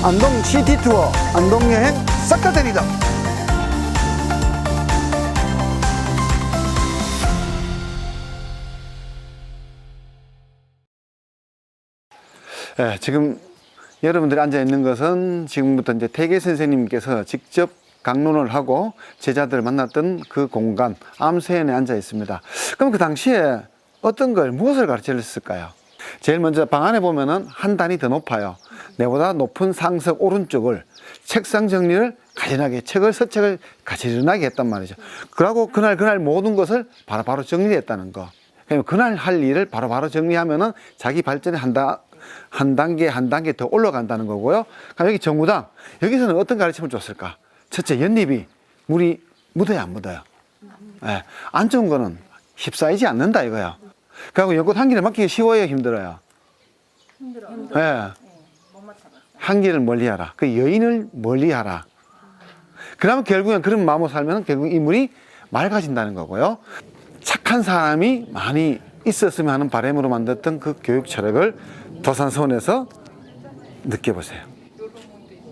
안동 시티 투어, 안동 여행 싹다 데리다. 예, 지금 여러분들이 앉아 있는 것은 지금부터 이제 태계 선생님께서 직접 강론을 하고 제자들을 만났던 그 공간 암세연에 앉아 있습니다. 그럼 그 당시에 어떤 걸 무엇을 가르쳤을까요? 제일 먼저 방 안에 보면은 한 단이 더 높아요. 내보다 높은 상석 오른쪽을 책상 정리를 가지런하게 책을 서책을 가지런하게 했단 말이죠. 그러고 그날 그날 모든 것을 바로바로 정리했다는 거. 그러면 그날 할 일을 바로바로 정리하면은 자기 발전에 한다. 한 단계 한 단계 더 올라간다는 거고요. 그럼 여기 정무당 여기서는 어떤 가르침을 줬을까? 첫째 연잎이 물이 묻어야 안 묻어요. 예, 안 좋은 거는 휩싸이지 않는다 이거야. 그리고 연꽃 한 길에 맡기기 쉬워요, 힘들어요. 힘들어. 예. 한 길을 멀리하라. 그 여인을 멀리하라. 그러면 결국엔 그런 마음으로 살면 결국 인물이 맑아진다는 거고요. 착한 사람이 많이 있었으면 하는 바람으로 만들었던 그 교육 철학을 도산서원에서 느껴보세요.